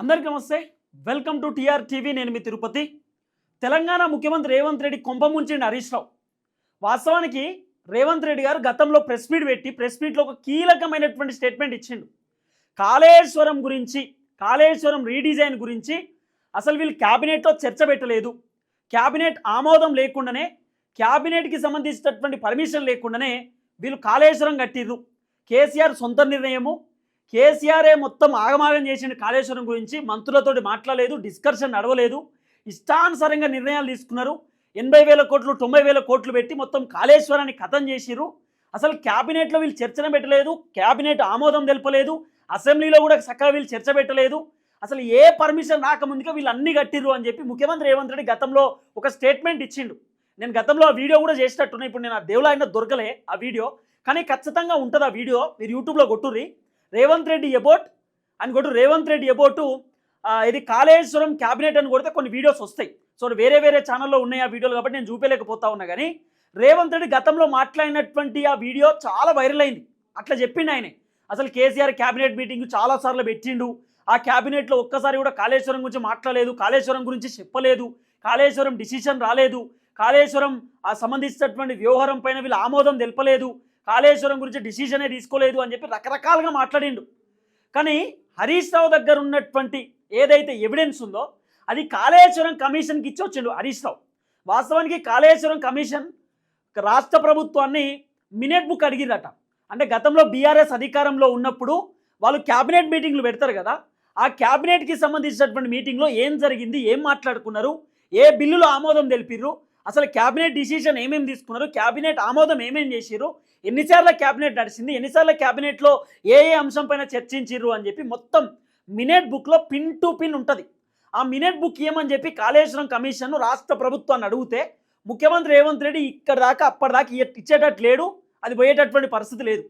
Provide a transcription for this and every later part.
అందరికీ నమస్తే. Welcome to TR TV. నేను మీ తిరుపతి. తెలంగాణ ముఖ్యమంత్రి రేవంత్ రెడ్డి కొంపముంచిండి హరీష్ రావు. వాస్తవానికి రేవంత్ రెడ్డి గారు గతంలో ప్రెస్ మీట్ పెట్టి ప్రెస్ మీట్లో ఒక కీలకమైనటువంటి స్టేట్మెంట్ ఇచ్చిండు. కాళేశ్వరం గురించి కాళేశ్వరం రీడిజైన్ గురించి అసలు వీళ్ళు క్యాబినెట్లో చర్చ పెట్టలేదు. క్యాబినెట్ ఆమోదం లేకుండానే క్యాబినెట్కి సంబంధించినటువంటి పర్మిషన్ లేకుండానే వీళ్ళు కాళేశ్వరం కట్టిర్రు. కేసీఆర్ సొంత నిర్ణయము కేసీఆరే మొత్తం ఆగమాగం చేసిండు కాళేశ్వరం గురించి మంత్రులతోటి మాట్లాడలేదు డిస్కషన్ నడవలేదు. ఇష్టానుసారంగా నిర్ణయాలు తీసుకున్నారు. ఎనభై వేల కోట్లు తొంభై వేల కోట్లు పెట్టి మొత్తం కాళేశ్వరాన్ని కథం చేసిరు అసలు క్యాబినెట్లో వీళ్ళు చర్చన పెట్టలేదు క్యాబినెట్ ఆమోదం తెలపలేదు అసెంబ్లీలో కూడా చక్కగా వీళ్ళు చర్చ పెట్టలేదు. అసలు ఏ పర్మిషన్ రాకముందుగా వీళ్ళు అన్ని కట్టిర్రు అని చెప్పి ముఖ్యమంత్రి రేవంత్ రెడ్డి గతంలో ఒక స్టేట్మెంట్ ఇచ్చిండు. నేను గతంలో ఆ వీడియో కూడా చేసినట్టున్నా ఇప్పుడు నేను ఆ దేవులో అయినా దొరకలే ఆ వీడియో. కానీ ఖచ్చితంగా ఉంటుంది ఆ వీడియో మీరు యూట్యూబ్లో కొట్టుర్రి. రేవంత్ రెడ్డి ఎబోట్ అని కొట్టు రేవంత్ రెడ్డి ఎబోటు ఇది కాళేశ్వరం క్యాబినెట్ అని కొడితే కొన్ని వీడియోస్ వస్తాయి. సో వేరే వేరే ఛానల్లో ఉన్నాయి ఆ వీడియోలు కాబట్టి నేను చూపలేకపోతా ఉన్నా కానీ రేవంత్ రెడ్డి గతంలో మాట్లాడినటువంటి ఆ వీడియో చాలా వైరల్ అయింది. అట్లా చెప్పిండు ఆయనే. అసలు కేసీఆర్ క్యాబినెట్ మీటింగ్ చాలాసార్లు పెట్టిండు. ఆ క్యాబినెట్లో ఒక్కసారి కూడా కాళేశ్వరం గురించి మాట్లాడలేదు కాళేశ్వరం గురించి చెప్పలేదు కాళేశ్వరం డిసిషన్ రాలేదు కాళేశ్వరం ఆ సంబంధించినటువంటి వ్యవహారం పైన వీళ్ళు ఆమోదం తెలపలేదు కాళేశ్వరం గురించి డిసిజనే తీసుకోలేదు అని చెప్పి రకరకాలుగా మాట్లాడిండు. కానీ హరీష్ రావు దగ్గర ఉన్నటువంటి ఏదైతే ఎవిడెన్స్ ఉందో అది కాళేశ్వరం కమిషన్కి ఇచ్చి వచ్చిండు హరీష్ రావు. వాస్తవానికి కాళేశ్వరం కమిషన్ రాష్ట్ర ప్రభుత్వాన్ని మినిట్ బుక్ అడిగిరట అంటే గతంలో బీఆర్ఎస్ అధికారంలో ఉన్నప్పుడు వాళ్ళు క్యాబినెట్ మీటింగ్లు పెడతారు కదా ఆ క్యాబినెట్కి సంబంధించినటువంటి మీటింగ్లో ఏం జరిగింది ఏం మాట్లాడుకున్నారు ఏ బిల్లులు ఆమోదం తెలిపిర్రు అసలు క్యాబినెట్ డిసిషన్ ఏమేమి తీసుకున్నారు క్యాబినెట్ ఆమోదం ఏమేమి చేసిర్రు ఎన్నిసార్లు క్యాబినెట్ నడిచింది ఎన్నిసార్లు క్యాబినెట్లో ఏ ఏ అంశం పైన చర్చించిర్రు అని చెప్పి మొత్తం మినేట్ బుక్లో పిన్ టు పిన్ ఉంటుంది. ఆ మినేట్ బుక్ ఏమని చెప్పి కాళేశ్వరం కమిషన్ రాష్ట్ర ప్రభుత్వాన్ని అడిగితే ముఖ్యమంత్రి రేవంత్ రెడ్డి ఇక్కడ దాకా అప్పటిదాకా ఇచ్చేటట్టు లేడు అది పోయేటటువంటి పరిస్థితి లేదు.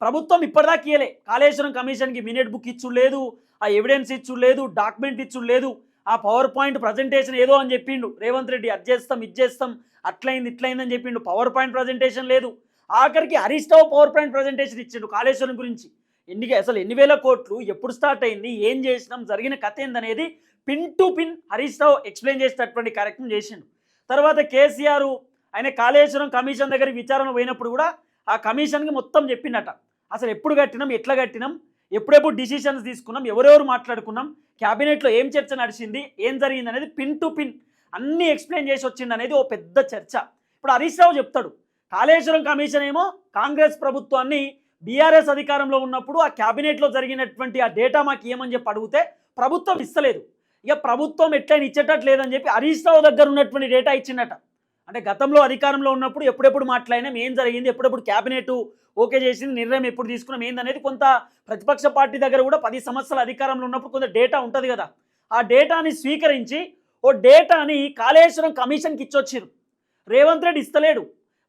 ప్రభుత్వం ఇప్పటిదాకా ఇయ్యలే. కాళేశ్వరం కమిషన్కి మినేట్ బుక్ ఇచ్చుడు ఆ ఎవిడెన్స్ ఇచ్చుడు డాక్యుమెంట్ ఇచ్చుడు లేదు ఆ పవర్ పాయింట్ ప్రజెంటేషన్ ఏదో అని చెప్పిండు. రేవంత్ రెడ్డి అది చేస్తాం ఇది చేస్తాం అట్లయింది ఇట్లయిందని చెప్పిండు. పవర్ పాయింట్ ప్రజెంటేషన్ లేదు. ఆఖరికి Harish Rao power point presentation ఇచ్చిండు కాళేశ్వరం గురించి. ఎన్ని అసలు ఎన్ని వేల కోట్లు ఎప్పుడు స్టార్ట్ అయింది ఏం చేసినాం జరిగిన కథ ఏందనేది pin to pin Harish Rao explain చేసేటటువంటి కార్యక్రమం చేసిండు. తర్వాత కేసీఆర్ ఆయన కాళేశ్వరం కమిషన్ దగ్గర విచారణ పోయినప్పుడు కూడా ఆ కమిషన్కి మొత్తం చెప్పిండట. అసలు ఎప్పుడు కట్టినాం ఎట్లా కట్టినాం ఎప్పుడెప్పుడు డిసిషన్స్ తీసుకున్నాం ఎవరెవరు మాట్లాడుకున్నాం క్యాబినెట్లో ఏం చర్చ నడిచింది ఏం జరిగింది అనేది పిన్ టు పిన్ అన్నీ ఎక్స్ప్లెయిన్ చేసి వచ్చింది అనేది ఓ పెద్ద చర్చ. ఇప్పుడు హరీష్ రావు చెప్తాడు కాళేశ్వరం కమిషన్ ఏమో కాంగ్రెస్ ప్రభుత్వాన్ని బీఆర్ఎస్ అధికారంలో ఉన్నప్పుడు ఆ క్యాబినెట్లో జరిగినటువంటి ఆ డేటా మాకు ఏమని చెప్పి అడిగితే ప్రభుత్వం ఇస్తలేదు. ఇక ప్రభుత్వం ఎట్లయినా ఇచ్చేటట్టు లేదని చెప్పి హరీష్ రావు దగ్గర ఉన్నటువంటి డేటా ఇచ్చిండట. అంటే గతంలో అధికారంలో ఉన్నప్పుడు ఎప్పుడెప్పుడు మాట్లాడినాం ఏం జరిగింది ఎప్పుడెప్పుడు క్యాబినెట్ ఓకే చేసింది నిర్ణయం ఎప్పుడు తీసుకున్నాం ఏందనేది కొంత ప్రతిపక్ష పార్టీ దగ్గర కూడా పది సంవత్సరాల అధికారంలో ఉన్నప్పుడు కొంత డేటా ఉంటుంది కదా. ఆ డేటాని స్వీకరించి ఓ డేటాని కాళేశ్వరం కమిషన్కి ఇచ్చొచ్చారు రేవంత్ రెడ్డి ఇస్తలేడు.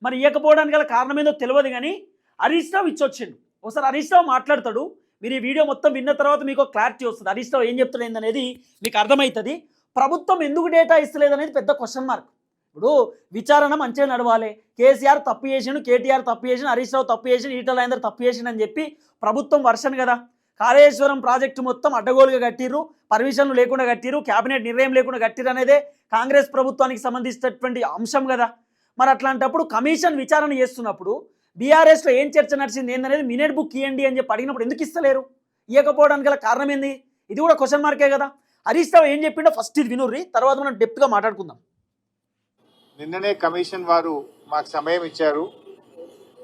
మరి ఇవ్వకపోవడానికి గల కారణం ఏందో తెలియదు కానీ హరీష్ రావు ఇచ్చొచ్చిండు. ఒకసారి హరీష్ రావు మాట్లాడతాడు. మీరు ఈ వీడియో మొత్తం విన్న తర్వాత మీకు క్లారిటీ వస్తుంది. హరీష్ రావు ఏం చెప్తాడు ఏందనేది మీకు అర్థమవుతుంది ప్రభుత్వం ఎందుకు డేటా ఇస్తలేదు అనేది పెద్ద క్వశ్చన్ మార్క్ ఇప్పుడు విచారణ మంచిగా నడవాలి. కేసీఆర్ తప్పు చేసిండు కేటీఆర్ తప్పు చేసిన హరీష్ రావు తప్పు చేసిన ఈటల తప్పు చేసిండు అని చెప్పి ప్రభుత్వం వర్షన్ కదా. కాళేశ్వరం ప్రాజెక్టు మొత్తం అడ్డగోలుగా కట్టిరు పర్మిషన్లు లేకుండా కట్టిరు క్యాబినెట్ నిర్ణయం లేకుండా కట్టిరు అనేదే కాంగ్రెస్ ప్రభుత్వానికి సంబంధించినటువంటి అంశం కదా. మరి అట్లాంటప్పుడు కమిషన్ విచారణ చేస్తున్నప్పుడు బీఆర్ఎస్లో ఏం చర్చ నడిచింది ఏందనేది మినిట్ బుక్ ఇవ్వండి అని చెప్పి అడిగినప్పుడు ఎందుకు ఇస్తలేరు? ఇవ్వకపోవడానికి గల కారణం ఏంది? ఇది కూడా క్వశ్చన్ మార్కే కదా. హరీష్ రావు ఏం చెప్పిండో ఫస్ట్ ఇది వినుర్రి తర్వాత మనం డెప్త్గా మాట్లాడుకుందాం. నిన్ననే కమిషన్ వారు మాకు సమయం ఇచ్చారు.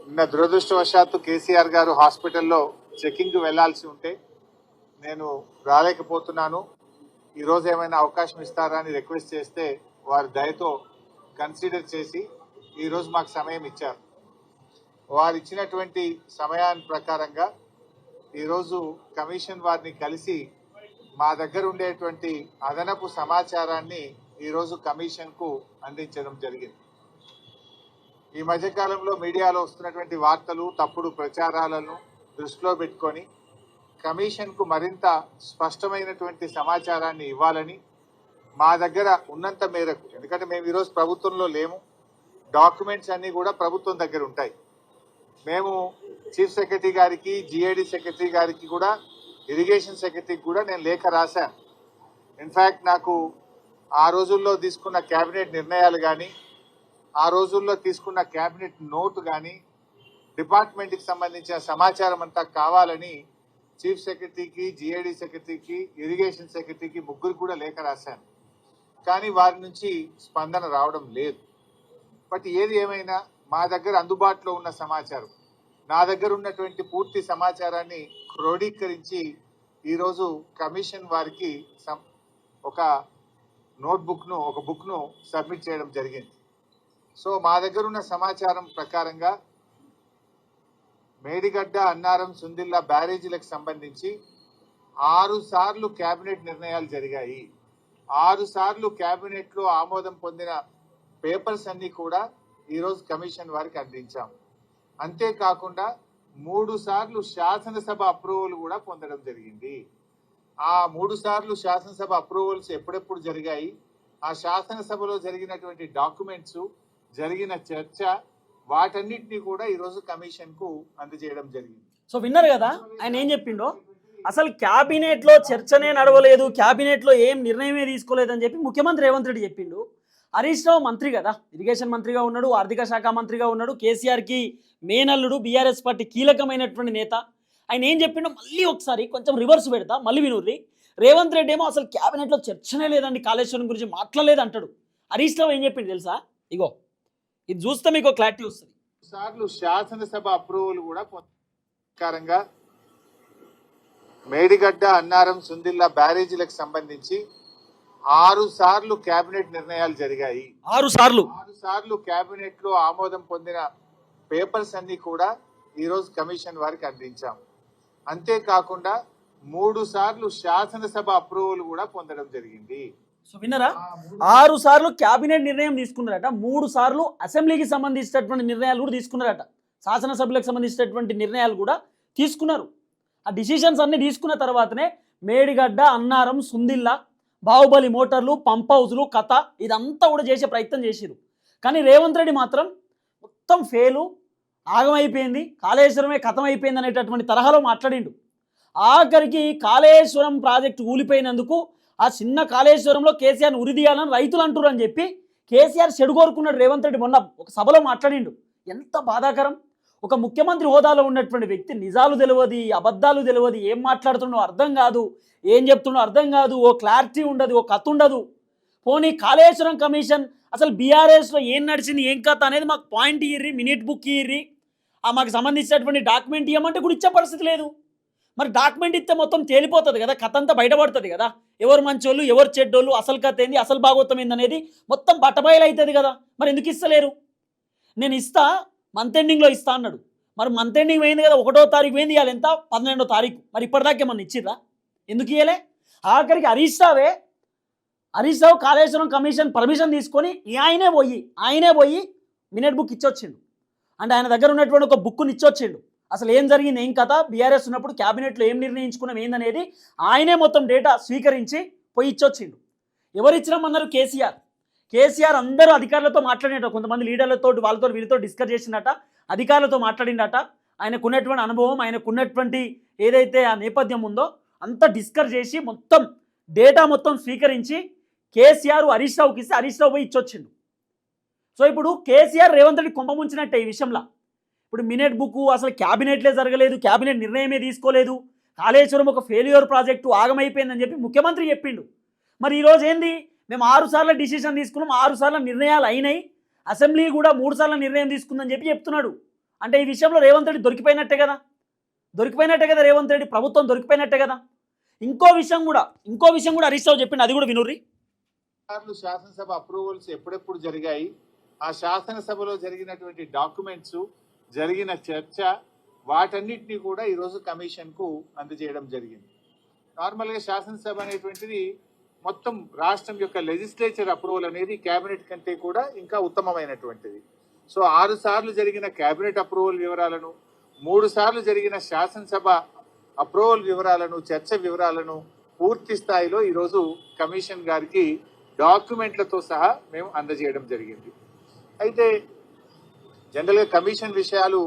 నిన్న దురదృష్టవశాత్తు కేసీఆర్ గారు హాస్పిటల్లో చెకింగ్కి వెళ్ళాల్సి ఉంటే నేను రాలేకపోతున్నాను. ఈరోజు ఏమైనా అవకాశం ఇస్తారా అని రిక్వెస్ట్ చేస్తే వారి దయతో కన్సిడర్ చేసి ఈరోజు మాకు సమయం ఇచ్చారు. వారు ఇచ్చినటువంటి సమయాన్ని ప్రకారంగా ఈరోజు కమిషన్ వారిని కలిసి మా దగ్గర ఉండేటువంటి అదనపు సమాచారాన్ని ఈరోజు కమిషన్కు అందించడం జరిగింది. ఈ మధ్యకాలంలో మీడియాలో వస్తున్నటువంటి వార్తలు తప్పుడు ప్రచారాలను దృష్టిలో పెట్టుకొని కమిషన్కు మరింత స్పష్టమైనటువంటి సమాచారాన్ని ఇవ్వాలని మా దగ్గర ఉన్నంత మేరకు ఎందుకంటే మేము ఈరోజు ప్రభుత్వంలో లేము డాక్యుమెంట్స్ అన్నీ కూడా ప్రభుత్వం దగ్గర ఉంటాయి. మేము చీఫ్ సెక్రటరీ గారికి జిఐడి సెక్రటరీ గారికి కూడా ఇరిగేషన్ సెక్రటరీకి కూడా నేను లేఖ రాశాను. ఇన్ఫ్యాక్ట్ నాకు ఆ రోజుల్లో తీసుకున్న క్యాబినెట్ నిర్ణయాలు కానీ ఆ రోజుల్లో తీసుకున్న క్యాబినెట్ నోటు కానీ డిపార్ట్మెంట్కి సంబంధించిన సమాచారం అంతా కావాలని చీఫ్ సెక్రటరీకి జిఐడి సెక్రటరీకి ఇరిగేషన్ సెక్రటరీకి ముగ్గురు కూడా లేఖ రాశాను. కానీ వారి నుంచి స్పందన రావడం లేదు. బట్ ఏది ఏమైనా మా దగ్గర అందుబాటులో ఉన్న సమాచారం. నా దగ్గర ఉన్నటువంటి పూర్తి సమాచారాన్ని క్రోడీకరించి ఈరోజు కమిషన్ వారికి ఒక నోట్బుక్ను ఒక బుక్ను సబ్మిట్ చేయడం జరిగింది. సో మా దగ్గర ఉన్న సమాచారం ప్రకారంగా మేడిగడ్డ అన్నారం సుందిల్లా బ్యారేజీలకు సంబంధించి ఆరు సార్లు కేబినెట్ నిర్ణయాలు జరిగాయి. ఆరు సార్లు కేబినెట్లో ఆమోదం పొందిన పేపర్స్ అన్ని కూడా ఈరోజు కమిషన్ వారికి అందించాం. అంతేకాకుండా మూడు సార్లు శాసనసభ అప్రూవల్ కూడా పొందడం జరిగింది. ఆ మూడు సార్లు శాసనసభ అప్రూవల్స్ ఎప్పుడెప్పుడు జరిగాయి? ఆ శాసనసభలో జరిగినటువంటి డాక్యుమెంట్స్ జరిగిన చర్చ వాటన్నిటిని కూడా ఈరోజు కమిషన్కు అందజేయడం జరిగింది. సో విన్నారు కదా? ఆయన ఏం చెప్పిండో? అసలు క్యాబినెట్లో చర్చనే నడవలేదు క్యాబినెట్లో ఏం నిర్ణయమే తీసుకోలేదని చెప్పి ముఖ్యమంత్రి రేవంత్ రెడ్డి చెప్పిండు. హరీష్ రావు మంత్రి కదా. ఇరిగేషన్ మంత్రిగా ఉన్నాడు ఆర్థిక శాఖ మంత్రిగా ఉన్నాడు కేసీఆర్కి మేనల్లుడు బీఆర్ఎస్ పార్టీ కీలకమైనటువంటి నేత. ఆయన ఏం చెప్పిండో మళ్ళీ ఒకసారి కొంచెం రివర్స్ పెడతా మళ్ళీ వినూర్రి. రేవంత్ రెడ్డి ఏమో అసలు క్యాబినెట్లో చర్చనే లేదండి కాళేశ్వరం గురించి మాట్లాడలేదు అంటాడు. హరీష్ రావు ఏం చెప్పిండు తెలుసా? ఇగో ఇది చూస్తే మీకు క్లారిటీ వస్తుంది. సార్లు శాసనసభ అప్రూవల్ కూడా కారంగా మేడిగడ్డ అన్నారం సుందిల్లా బ్యారేజీలకు సంబంధించి ఆరు సార్లు కేబినెట్ నిర్ణయాలు జరిగాయి. ఆరు సార్లు. ఆరు సార్లు కేబినెట్లో ఆమోదం పొందిన పేపర్స్ అన్ని కూడా ఈరోజు కమిషన్ వారికి అందించాం. అంతేకాకుండా మూడు సార్లు శాసనసభ అప్రూవల్ కూడా పొందడం జరిగింది. సో విన్నరా? ఆరు సార్లు క్యాబినెట్ నిర్ణయం తీసుకున్నారట. మూడు సార్లు అసెంబ్లీకి సంబంధించినటువంటి నిర్ణయాలు కూడా తీసుకున్నారట. శాసనసభ్యులకు సంబంధించినటువంటి నిర్ణయాలు కూడా తీసుకున్నారు. ఆ డిసిషన్స్ అన్ని తీసుకున్న తర్వాతనే మేడిగడ్డ అన్నారం సుందిల్లా బాహుబలి మోటార్లు పంప్ హౌస్లు కథ ఇదంతా కూడా చేసే ప్రయత్నం చేసిరు కానీ రేవంత్ రెడ్డి మాత్రం మొత్తం ఫెయిలు ఆగమైపోయింది కాళేశ్వరమే కథం అయిపోయింది అనేటటువంటి తరహాలో మాట్లాడిండు. ఆఖరికి కాళేశ్వరం ప్రాజెక్టు ఊలిపోయినందుకు ఆ చిన్న కాళేశ్వరంలో కేసీఆర్ని ఉరిదీయాలని రైతులు అంటున్నారు అని చెప్పి కేసీఆర్ చెడుగోరుకున్నాడు రేవంత్ రెడ్డి మొన్న ఒక సభలో మాట్లాడిండు. ఎంత బాధాకరం. ఒక ముఖ్యమంత్రి హోదాలో ఉన్నటువంటి వ్యక్తి నిజాలు తెలియదు అబద్ధాలు తెలియదు ఏం మాట్లాడుతున్నావు అర్థం కాదు ఏం చెప్తున్నావు అర్థం కాదు ఓ క్లారిటీ ఉండదు ఓ కథ ఉండదు. పోనీ కాళేశ్వరం కమిషన్ అసలు బీఆర్ఎస్లో ఏం నడిచింది ఏం కథ అనేది మాకు పాయింట్ ఇయ్యి మినిట్ బుక్ ఇయ్యి ఆ మాకు సంబంధించినటువంటి డాక్యుమెంట్ ఇవ్వమంటే కూడా ఇచ్చే పరిస్థితి లేదు. మరి డాక్యుమెంట్ ఇస్తే మొత్తం తేలిపోతుంది కదా కథ అంతా బయటపడుతుంది కదా. ఎవరు మంచోళ్ళు ఎవరు చెడ్డోళ్ళు అసలు కథ ఏంది అసలు భాగవతం ఏంది అనేది మొత్తం బట్టబయలు అవుతుంది కదా. మరి ఎందుకు ఇస్తలేరు? నేను ఇస్తా మంత్ ఎండింగ్లో ఇస్తా అన్నాడు. మరి మంత్ ఎండింగ్ పోయింది కదా ఒకటో తారీఖు పోయింది ఇవాళ ఎంత? పన్నెండో తారీఖు. మరి ఇప్పటిదాకా ఏమన్నా ఇచ్చిర్రా? ఎందుకు ఇవ్వలే ఆఖరికి హరీష్ రావే హరీష్ రావు కాళేశ్వరం కమిషన్ పర్మిషన్ తీసుకొని ఈ ఆయనే పోయి ఆయనే పోయి మినిట్ బుక్ ఇచ్చొచ్చిండు. అంటే ఆయన దగ్గర ఉన్నటువంటి ఒక బుక్ని ఇచ్చొచ్చిండు. అసలు ఏం జరిగింది? ఏం కథ? బీఆర్ఎస్ ఉన్నప్పుడు క్యాబినెట్లో ఏం నిర్ణయించుకున్నాం? ఏందనేది? ఆయనే మొత్తం డేటా స్వీకరించి పోయి ఇచ్చొచ్చిండు. ఎవరు ఇచ్చినామన్నారు కేసీఆర్. కేసీఆర్ అందరూ అధికారులతో మాట్లాడినట కొంతమంది లీడర్లతో వాళ్ళతో వీళ్ళతో డిస్కస్ చేసినట అధికారులతో మాట్లాడిండట ఆయనకున్నటువంటి అనుభవం ఆయనకున్నటువంటి ఏదైతే ఆ నేపథ్యం ఉందో అంతా డిస్కస్ చేసి మొత్తం డేటా మొత్తం స్వీకరించి కేసీఆర్ హరీష్ రావుకి ఇస్తే హరీష్ రావు పోయి ఇచ్చొచ్చిండు. సో ఇప్పుడు కేసీఆర్ రేవంత్ రెడ్డి కుంభముంచినట్టే ఈ విషయంలో. ఇప్పుడు మినిట్ బుక్ అసలు క్యాబినెట్లే జరగలేదు క్యాబినెట్ నిర్ణయమే తీసుకోలేదు. కాళేశ్వరం ఒక ఫెయిల్యూర్ ప్రాజెక్టు ఆగమైపోయిందని చెప్పి ముఖ్యమంత్రి చెప్పిండు. మరి ఈరోజు ఏంది? మేము ఆరుసార్లు డిసిషన్ తీసుకున్నాం ఆరుసార్లు నిర్ణయాలు అయినాయి. అసెంబ్లీ కూడా మూడుసార్లు నిర్ణయం తీసుకుందని చెప్పి చెప్తున్నాడు. అంటే ఈ విషయంలో రేవంత్ రెడ్డి దొరికిపోయినట్టే కదా. దొరికిపోయినట్టే కదా రేవంత్ రెడ్డి ప్రభుత్వం దొరికిపోయినట్టే కదా. ఇంకో విషయం కూడా ఇంకో విషయం కూడా హరీష్ రావు చెప్పింది అది కూడా వినుర్రి. సార్లు శాసనసభ అప్రూవల్స్ ఎప్పుడెప్పుడు జరిగాయి ఆ శాసనసభలో జరిగినటువంటి డాక్యుమెంట్స్ జరిగిన చర్చ వాటన్నిటిని కూడా ఈరోజు కమిషన్కు అందజేయడం జరిగింది. నార్మల్గా శాసనసభ అనేటువంటిది మొత్తం రాష్ట్రం యొక్క లెజిస్లేచర్ అప్రూవల్ అనేది కేబినెట్ కంటే కూడా ఇంకా ఉత్తమమైనటువంటిది. సో ఆరు సార్లు జరిగిన కేబినెట్ అప్రూవల్ వివరాలను మూడు సార్లు జరిగిన శాసనసభ అప్రూవల్ వివరాలను చర్చ వివరాలను పూర్తి స్థాయిలో ఈరోజు కమిషన్ గారికి డాక్యుమెంట్లతో సహా మేము అందజేయడం జరిగింది. అయితే జనరల్గా కమిషన్ విషయాలు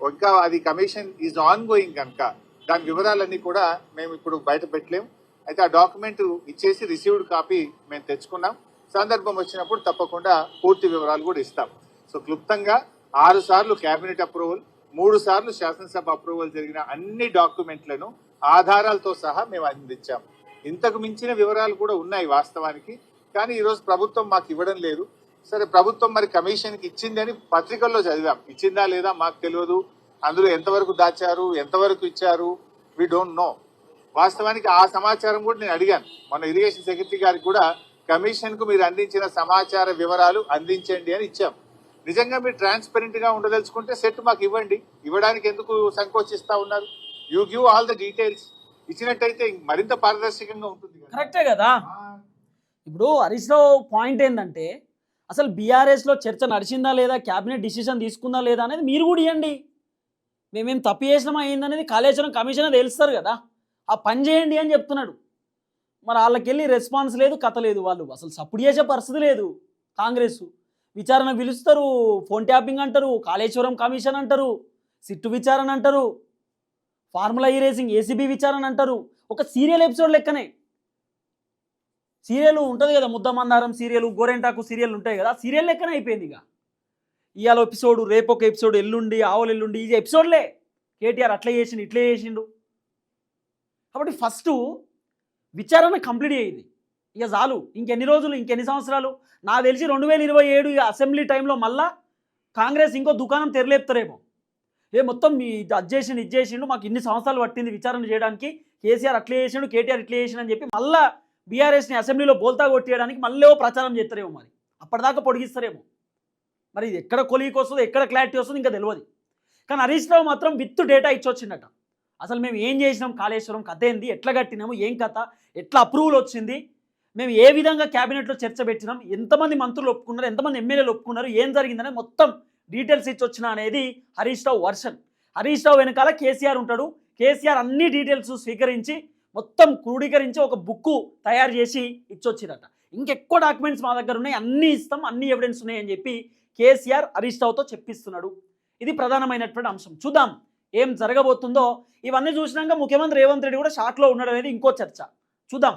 ఇంకా అది కమిషన్ ఈజ్ ఆన్ గోయింగ్ కనుక దాని వివరాలన్నీ కూడా మేము ఇప్పుడు బయట పెట్టలేము అయితే ఆ డాక్యుమెంట్ ఇచ్చేసి రిసీవ్డ్ కాపీ మేము తెచ్చుకున్నాం. సందర్భం వచ్చినప్పుడు తప్పకుండా పూర్తి వివరాలు కూడా ఇస్తాం. సో క్లుప్తంగా ఆరు సార్లు కేబినెట్ అప్రూవల్ మూడు సార్లు శాసనసభ అప్రూవల్ జరిగిన అన్ని డాక్యుమెంట్లను ఆధారాలతో సహా మేము అందించాం. ఇంతకు మించిన వివరాలు కూడా ఉన్నాయి వాస్తవానికి కానీ ఈరోజు ప్రభుత్వం మాకు ఇవ్వడం లేదు. సరే ప్రభుత్వం మరి కమిషన్కి ఇచ్చిందని పత్రికల్లో చదివాం. ఇచ్చిందా లేదా మాకు తెలియదు. అందులో ఎంతవరకు దాచారు ఎంతవరకు ఇచ్చారు వి డోంట్ నో వాస్తవానికి ఆ సమాచారం కూడా నేను అడిగాను. మన ఇరిగేషన్ సెక్రటరీ గారికి కూడా కమిషన్కు మీరు అందించిన సమాచార వివరాలు అందించండి అని ఇచ్చాం. నిజంగా మీరు ట్రాన్స్పరెంట్గా ఉండదలుచుకుంటే సెట్ మాకు ఇవ్వండి. ఇవ్వడానికి ఎందుకు సంకోచిస్తా ఉన్నారు? You give all the details. ఇచ్చినట్టయితే మరింత పారదర్శకంగా ఉంటుంది. కరెక్టే కదా? ఇప్పుడు హరీష్ రావు పాయింట్ ఏంటంటే అసలు బీఆర్ఎస్లో చర్చ నడిచిందా లేదా క్యాబినెట్ డిసిషన్ తీసుకుందా లేదా అనేది మీరు కూడా ఇవ్వండి మేమేం తప్పు చేసినామా అయిందనేది కాళేశ్వరం కమిషన్ తెలుస్తారు కదా. ఆ పని చేయండి అని చెప్తున్నాడు. మరి వాళ్ళకెళ్ళి రెస్పాన్స్ లేదు కథ లేదు వాళ్ళు. అసలు సపోర్ట్ చేసే పరిస్థితి లేదు. కాంగ్రెస్ విచారణ పిలుస్తారు ఫోన్ ట్యాపింగ్ అంటారు కాళేశ్వరం కమిషన్ అంటారు సిట్టు విచారణ అంటారు ఫార్ములా ఈ రేసింగ్ ఏసీబీ విచారణ అంటారు. ఒక సీరియల్ ఎపిసోడ్ లెక్కనే. సీరియల్ ఉంటుంది కదా ముద్దమందారం సీరియల్ గోరెంటాకు సీరియల్ ఉంటాయి కదా సీరియల్ లెక్కనే అయిపోయింది ఇక. ఇవాళ ఎపిసోడ్ రేపు ఒక ఎపిసోడ్ ఎల్లుండి ఆవులు ఎల్లుండి ఇది ఎపిసోడ్లే కేటీఆర్ అట్లా చేసిండు ఇట్లే చేసిండు. కాబట్టి ఫస్ట్ విచారణ కంప్లీట్ అయ్యింది. ఇక చాలు. ఇంకెన్ని రోజులు ఇంకెన్ని సంవత్సరాలు? నాకు తెలిసి రెండు వేల ఇరవై ఏడు అసెంబ్లీ టైంలో మళ్ళా కాంగ్రెస్ ఇంకో దుకాణం తెరలేపుతారేమో. ఏ మొత్తం మీ ఇది అది చేసిండు ఇది చేసిండు మాకు ఇన్ని సంవత్సరాలు పట్టింది విచారణ చేయడానికి. కేసీఆర్ అట్లే చేసిండు కేటీఆర్ ఇట్లే చేసిండు అని చెప్పి మళ్ళా బీఆర్ఎస్ని అసెంబ్లీలో బోల్తా కొట్టేయడానికి మళ్ళీ ప్రచారం చేస్తారేమో మరి. అప్పటిదాకా పొడిగిస్తారేమో. మరి ఇది ఎక్కడ కొలికి వస్తుందో ఎక్కడ క్లారిటీ వస్తుందో ఇంకా తెలియదు కానీ హరీష్ రావు మాత్రం విత్ డేటా ఇచ్చొచ్చిండట. అసలు మేము ఏం చేసినాం? కాళేశ్వరం కథ ఏంది? ఎట్లా కట్టినాము? ఏం కథ? ఎట్లా అప్రూవల్ వచ్చింది? మేము ఏ విధంగా క్యాబినెట్లో చర్చ పెట్టినాం? ఎంతమంది మంత్రులు ఒప్పుకున్నారు? ఎంతమంది ఎమ్మెల్యేలు ఒప్పుకున్నారు? ఏం జరిగిందనే మొత్తం డీటెయిల్స్ ఇచ్చొచ్చిన అనేది హరీష్ రావు వర్షన్. హరీష్ రావు వెనకాల కేసీఆర్ ఉంటాడు. కేసీఆర్ అన్ని డీటెయిల్స్ స్వీకరించి మొత్తం క్రోడీకరించి ఒక బుక్ తయారు చేసి ఇచ్చొచ్చిరట. ఇంకెక్కువ డాక్యుమెంట్స్ మా దగ్గర ఉన్నాయి. అన్నీ ఇస్తాం అన్ని ఎవిడెన్స్ ఉన్నాయని చెప్పి కేసీఆర్ హరీష్ రావుతో చెప్పిస్తున్నాడు. ఇది ప్రధానమైనటువంటి అంశం. చూద్దాం. ఏం జరగబోతుందో ఇవన్నీ చూసినాక ముఖ్యమంత్రి రేవంత్ రెడ్డి కూడా షాక్లో ఉన్నాడు అనేది ఇంకో చర్చ. చూద్దాం.